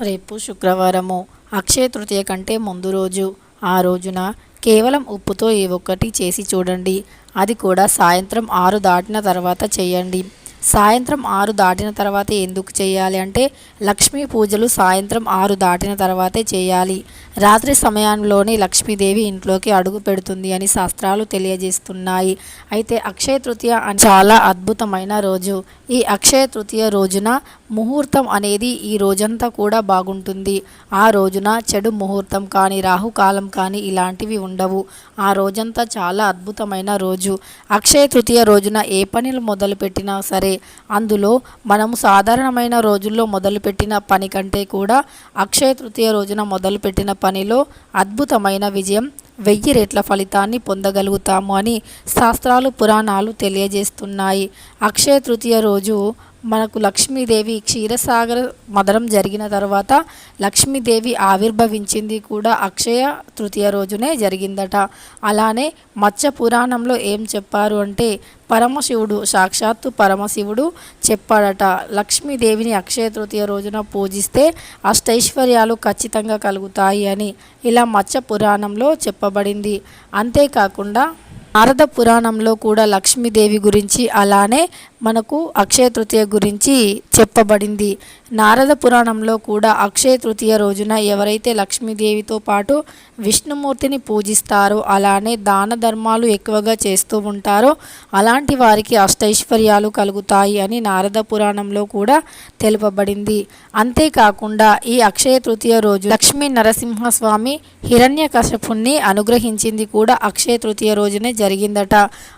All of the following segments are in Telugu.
రేపు శుక్రవారము అక్షయ తృతీయ కంటే ముందు రోజు. ఆ రోజున కేవలం ఉప్పుతో ఏ ఒక్కటి చేసి చూడండి. అది కూడా సాయంత్రం ఆరు దాటిన తర్వాత చేయండి. సాయంత్రం ఆరు దాటిన తర్వాత ఎందుకు చేయాలి అంటే లక్ష్మీ పూజలు సాయంత్రం ఆరు దాటిన తర్వాతే చేయాలి. రాత్రి సమయంలోనే లక్ష్మీదేవి ఇంట్లోకి అడుగు పెడుతుంది అని శాస్త్రాలు తెలియజేస్తున్నాయి. అయితే అక్షయ తృతీయ అని చాలా అద్భుతమైన రోజు. ఈ అక్షయ తృతీయ రోజున ముహూర్తం అనేది ఈ రోజంతా కూడా బాగుంటుంది. ఆ రోజున చెడు ముహూర్తం కానీ రాహుకాలం కానీ ఇలాంటివి ఉండవు. ఆ రోజంతా చాలా అద్భుతమైన రోజు. అక్షయ తృతీయ రోజున ఏ పనులు మొదలుపెట్టినా సరే అందులో మనము సాధారణమైన రోజుల్లో మొదలుపెట్టిన పని కంటే కూడా అక్షయ తృతీయ రోజున మొదలుపెట్టిన పనిలో అద్భుతమైన విజయం వెయ్యి రెట్ల ఫలితాన్ని పొందగలుగుతాము అని శాస్త్రాలు పురాణాలు తెలియజేస్తున్నాయి. అక్షయ తృతీయ రోజు మనకు లక్ష్మీదేవి క్షీరసాగర మదనం జరిగిన తర్వాత లక్ష్మీదేవి ఆవిర్భవించింది కూడా అక్షయ తృతీయ రోజునే జరిగిందట. అలానే మత్స్య పురాణంలో ఏం చెప్పారు అంటే పరమశివుడు సాక్షాత్తు పరమశివుడు చెప్పాడట. లక్ష్మీదేవిని అక్షయ తృతీయ రోజున పూజిస్తే అష్టైశ్వర్యాలు ఖచ్చితంగా కలుగుతాయి అని ఇలా మత్స్య పురాణంలో చెప్పబడింది. అంతేకాకుండా నారద పురాణంలో కూడా లక్ష్మీదేవి గురించి అలానే మనకు అక్షయ తృతీయ గురించి చెప్పబడింది. నారద పురాణంలో కూడా అక్షయ తృతీయ రోజున ఎవరైతే లక్ష్మీదేవితో పాటు విష్ణుమూర్తిని పూజిస్తారో అలానే దాన ధర్మాలు ఎక్కువగా చేస్తూ ఉంటారో అలాంటి వారికి అష్టైశ్వర్యాలు కలుగుతాయి అని నారద పురాణంలో కూడా తెలుపబడింది. అంతేకాకుండా ఈ అక్షయ తృతీయ రోజు లక్ష్మీ నరసింహస్వామి హిరణ్య కశపుణ్ణి అనుగ్రహించింది కూడా అక్షయ తృతీయ రోజునే జరిగిందట.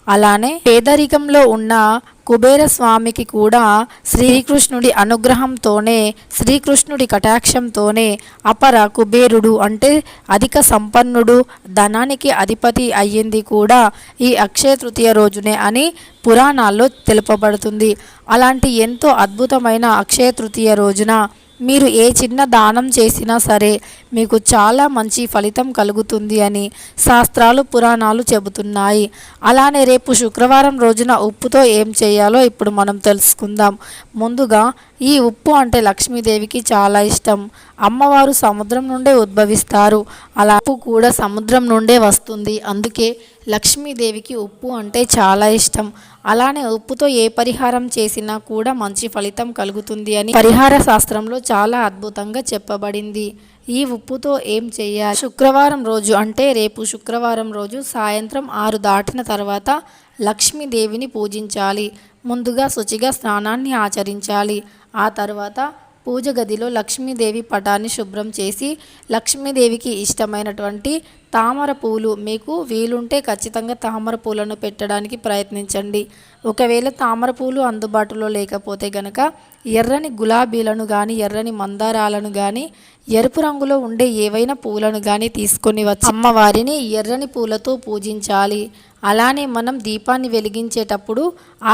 అలానే పేదరికంలో ఉన్న కుబేర స్వామికి కూడా శ్రీకృష్ణుడి అనుగ్రహంతోనే శ్రీకృష్ణుడి కటాక్షంతోనే అపర కుబేరుడు అంటే అధిక సంపన్నుడు ధనానికి అధిపతి అయ్యింది కూడా ఈ అక్షయ తృతీయ రోజునే అని పురాణాల్లో తెలుపబడుతుంది. అలాంటి ఎంతో అద్భుతమైన అక్షయ తృతీయ రోజున మీరు ఏ చిన్న దానం చేసినా సరే మీకు చాలా మంచి ఫలితం కలుగుతుంది అని శాస్త్రాలు పురాణాలు చెబుతున్నాయి. అలానే రేపు శుక్రవారం రోజున ఉప్పుతో ఏం చేయాలో ఇప్పుడు మనం తెలుసుకుందాం. ముందుగా ఈ ఉప్పు అంటే లక్ష్మీదేవికి చాలా ఇష్టం. అమ్మవారు సముద్రం నుండే ఉద్భవిస్తారు. అలా ఉప్పు కూడా సముద్రం నుండే వస్తుంది. అందుకే లక్ష్మీదేవికి ఉప్పు అంటే చాలా ఇష్టం. అలానే ఉప్పుతో ఏ పరిహారం చేసినా కూడా మంచి ఫలితం కలుగుతుంది అని పరిహార శాస్త్రంలో చాలా అద్భుతంగా చెప్పబడింది. ఈ ఉప్పుతో ఏం చేయాలి? శుక్రవారం రోజు అంటే రేపు శుక్రవారం రోజు సాయంత్రం ఆరు దాటిన తర్వాత లక్ష్మీదేవిని పూజించాలి. ముందుగా శుచిగా స్నానాన్ని ఆచరించాలి. ఆ తర్వాత పూజ గదిలో లక్ష్మీదేవి పటాన్ని శుభ్రం చేసి లక్ష్మీదేవికి ఇష్టమైనటువంటి తామర పూలు మీకు వీలుంటే ఖచ్చితంగా తామర పూలను పెట్టడానికి ప్రయత్నించండి. ఒకవేళ తామర పూలు అందుబాటులో లేకపోతే గనక ఎర్రని గులాబీలను కానీ ఎర్రని మందారాలను కానీ ఎరుపు రంగులో ఉండే ఏవైనా పూలను కానీ తీసుకొని వచ్చి అమ్మవారిని ఎర్రని పూలతో పూజించాలి. అలానే మనం దీపాన్ని వెలిగించేటప్పుడు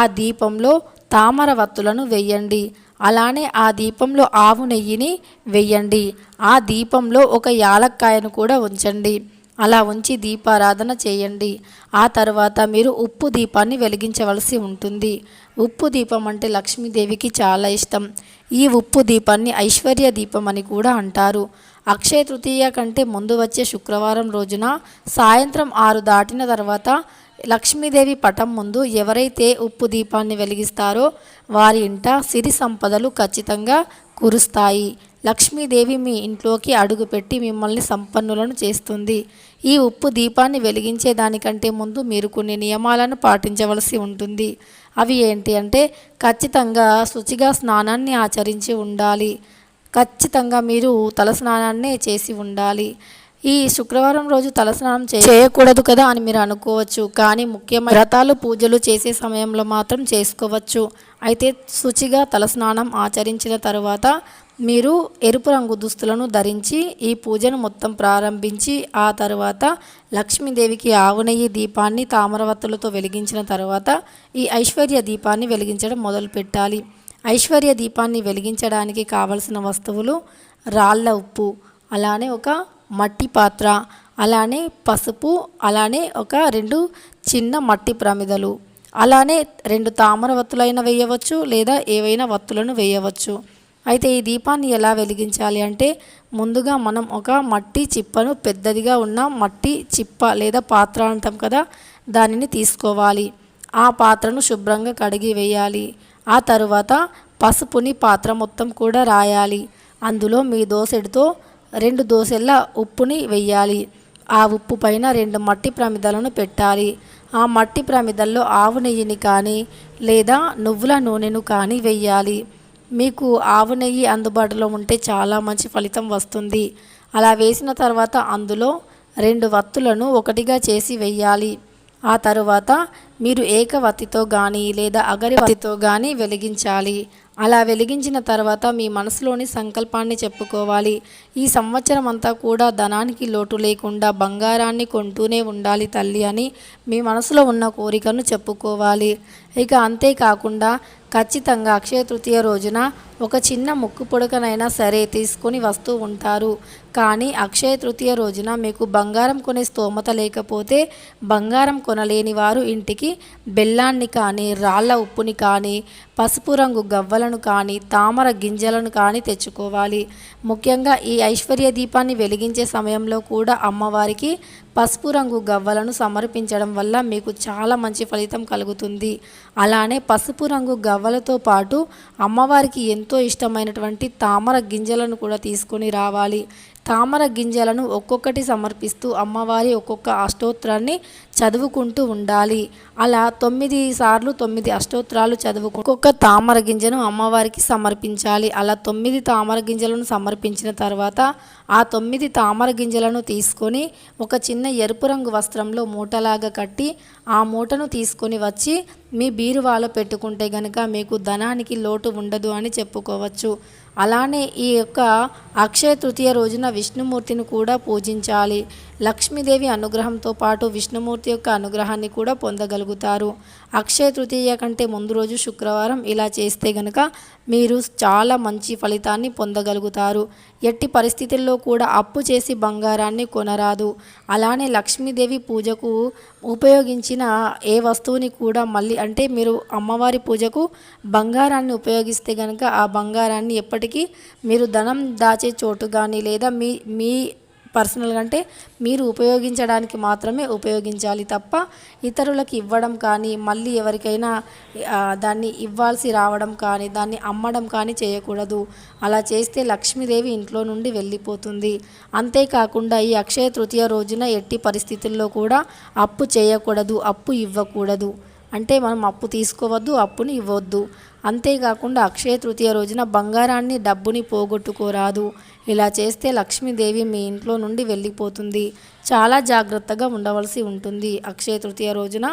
ఆ దీపంలో తామర వత్తులను వెయ్యండి అలానే ఆ దీపంలో ఆవు నెయ్యిని వెయ్యండి ఆ దీపంలో ఒక యాలక్కాయను కూడా ఉంచండి. అలా ఉంచి దీపారాధన చేయండి. ఆ తర్వాత మీరు ఉప్పు దీపాన్ని వెలిగించవలసి ఉంటుంది. ఉప్పు దీపం అంటే లక్ష్మీదేవికి చాలా ఇష్టం. ఈ ఉప్పు దీపాన్ని ఐశ్వర్య దీపం అని కూడా అంటారు. అక్షయ తృతీయ కంటే ముందు వచ్చే శుక్రవారం రోజున సాయంత్రం ఆరు దాటిన తర్వాత లక్ష్మీదేవి పటం ముందు ఎవరైతే ఉప్పు దీపాన్ని వెలిగిస్తారో వారి ఇంట సిరి సంపదలు ఖచ్చితంగా కురుస్తాయి. లక్ష్మీదేవి మీ ఇంట్లోకి అడుగుపెట్టి మిమ్మల్ని సంపన్నులను చేస్తుంది. ఈ ఉప్పు దీపాన్ని వెలిగించే దానికంటే ముందు మీరు కొన్ని నియమాలను పాటించవలసి ఉంటుంది. అవి ఏంటి అంటే ఖచ్చితంగా శుచిగా స్నానాన్ని ఆచరించి ఉండాలి. ఖచ్చితంగా మీరు తలస్నానాన్నే చేసి ఉండాలి. ఈ శుక్రవారం రోజు తలస్నానం చేయకూడదు కదా అని మీరు అనుకోవచ్చు కానీ ముఖ్యమైన వ్రతాలు పూజలు చేసే సమయంలో మాత్రం చేసుకోవచ్చు. అయితే శుచిగా తలస్నానం ఆచరించిన తర్వాత మీరు ఎరుపు రంగు దుస్తులను ధరించి ఈ పూజను మొత్తం ప్రారంభించి ఆ తర్వాత లక్ష్మీదేవికి ఆవునయ్యి దీపాన్ని తామరవత్తులతో వెలిగించిన తర్వాత ఈ ఐశ్వర్య దీపాన్ని వెలిగించడం మొదలు పెట్టాలి. ఐశ్వర్య దీపాన్ని వెలిగించడానికి కావలసిన వస్తువులు రాళ్ళ ఉప్పు అలానే ఒక మట్టి పాత్ర అలానే పసుపు అలానే ఒక రెండు చిన్న మట్టి ప్రమిదలు. అలానే రెండు తామర వత్తులైన వేయవచ్చు లేదా ఏవైనా వత్తులను వేయవచ్చు. అయితే ఈ దీపాన్ని ఎలా వెలిగించాలి అంటే ముందుగా మనం ఒక మట్టి చిప్పను పెద్దదిగా ఉన్న మట్టి చిప్ప లేదా పాత్ర అంటాం కదా దానిని తీసుకోవాలి. ఆ పాత్రను శుభ్రంగా కడిగి వేయాలి. ఆ తరువాత పసుపుని పాత్ర మొత్తం కూడా రాయాలి. అందులో మీ దోసెడితో రెండు దోసెల ఉప్పుని వెయ్యాలి. ఆ ఉప్పు పైన రెండు మట్టి ప్రమిదలను పెట్టాలి. ఆ మట్టి ప్రమిదల్లో ఆవు నెయ్యిని కానీ లేదా నువ్వుల నూనెను కానీ వెయ్యాలి. మీకు ఆవు నెయ్యి అందుబాటులో ఉంటే చాలా మంచి ఫలితం వస్తుంది. అలా వేసిన తర్వాత అందులో రెండు వత్తులను ఒకటిగా చేసి వెయ్యాలి. ఆ తరువాత మీరు ఏకవత్తితో కానీ లేదా అగరివత్తితో కానీ వెలిగించాలి. అలా వెలిగించిన తర్వాత మీ మనసులోని సంకల్పాన్ని చెప్పుకోవాలి. ఈ సంవత్సరం అంతా కూడా ధనానికి లోటు లేకుండా బంగారాన్ని కొంటూనే ఉండాలి తల్లి అని మీ మనసులో ఉన్న కోరికను చెప్పుకోవాలి. ఇక అంతేకాకుండా ఖచ్చితంగా అక్షయ తృతీయ రోజున ఒక చిన్న ముక్కు పొడకనైనా సరే తీసుకొని వస్తూ ఉంటారు. కానీ అక్షయ తృతీయ రోజున మీకు బంగారం కొనే స్తోమత లేకపోతే బంగారం కొనలేని వారు ఇంటికి బెల్లాన్ని కానీ రాళ్ళ ఉప్పుని కానీ పసుపు రంగు గవ్వలను కానీ తామర గింజలను కానీ తెచ్చుకోవాలి. ముఖ్యంగా ఈ ఐశ్వర్య దీపాన్ని వెలిగించే సమయంలో కూడా అమ్మవారికి పసుపు రంగు గవ్వలను సమర్పించడం వల్ల మీకు చాలా మంచి ఫలితం కలుగుతుంది. అలానే పసుపు రంగు గవ్వలతో పాటు అమ్మవారికి ఎంతో ఇష్టమైనటువంటి తామర గింజలను కూడా తీసుకొని రావాలి. తామర గింజలను ఒక్కొక్కటి సమర్పిస్తూ అమ్మవారి ఒక్కొక్క అష్టోత్రాన్ని చదువుకుంటూ ఉండాలి. అలా తొమ్మిది సార్లు తొమ్మిది అష్టోత్రాలు చదువుకు ఒక్కొక్క తామర గింజను అమ్మవారికి సమర్పించాలి. అలా తొమ్మిది తామర గింజలను సమర్పించిన తర్వాత ఆ తొమ్మిది తామర గింజలను తీసుకొని ఒక చిన్న ఎరుపు రంగు వస్త్రంలో మూటలాగా కట్టి ఆ మూటను తీసుకొని వచ్చి మీ బీరువాలో పెట్టుకుంటే గనక మీకు ధనానికి లోటు ఉండదు అని చెప్పుకోవచ్చు. అలానే ఈ యొక్క అక్షయ తృతీయ రోజున విష్ణుమూర్తిని కూడా పూజించాలి. లక్ష్మీదేవి అనుగ్రహంతో పాటు విష్ణుమూర్తి యొక్క అనుగ్రహాన్ని కూడా పొందగలుగుతారు. అక్షయ తృతీయ కంటే ముందు రోజు శుక్రవారం ఇలా చేస్తే గనుక మీరు చాలా మంచి ఫలితాన్ని పొందగలుగుతారు. ఎట్టి పరిస్థితుల్లో కూడా అప్పు చేసి బంగారాన్ని కొనరాదు. అలానే లక్ష్మీదేవి పూజకు ఉపయోగించిన ఏ వస్తువుని కూడా మళ్ళీ అంటే మీరు అమ్మవారి పూజకు బంగారాన్ని ఉపయోగిస్తే కనుక ఆ బంగారాన్ని ఎప్పటికీ మీరు ధనం దాచే చోటు కానీ లేదా మీ మీ పర్సనల్గా అంటే మీరు ఉపయోగించడానికి మాత్రమే ఉపయోగించాలి తప్ప ఇతరులకు ఇవ్వడం కానీ మళ్ళీ ఎవరికైనా దాన్ని ఇవ్వాల్సి రావడం కానీ దాన్ని అమ్మడం కానీ చేయకూడదు. అలా చేస్తే లక్ష్మీదేవి ఇంట్లో నుండి వెళ్ళిపోతుంది. అంతేకాకుండా ఈ అక్షయ తృతీయ రోజున ఎట్టి పరిస్థితుల్లో కూడా అప్పు చేయకూడదు అప్పు ఇవ్వకూడదు. అంటే మనం అప్పు తీసుకోవద్దు అప్పుని ఇవ్వద్దు. అంతేకాకుండా అక్షయ తృతీయ రోజున బంగారాన్ని డబ్బుని పోగొట్టుకోరాదు. ఇలా చేస్తే లక్ష్మీదేవి మీ ఇంట్లో నుండి వెళ్ళిపోతుంది. చాలా జాగ్రత్తగా ఉండవలసి ఉంటుంది. అక్షయ తృతీయ రోజున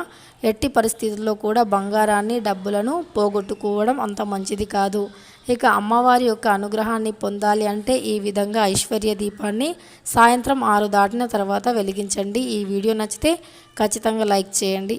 ఎట్టి పరిస్థితుల్లో కూడా బంగారాన్ని డబ్బులను పోగొట్టుకోవడం అంత మంచిది కాదు. ఇక అమ్మవారి యొక్క అనుగ్రహాన్ని పొందాలి అంటే ఈ విధంగా ఐశ్వర్య దీపాన్ని సాయంత్రం ఆరు దాటిన తర్వాత వెలిగించండి. ఈ వీడియో నచ్చితే ఖచ్చితంగా లైక్ చేయండి.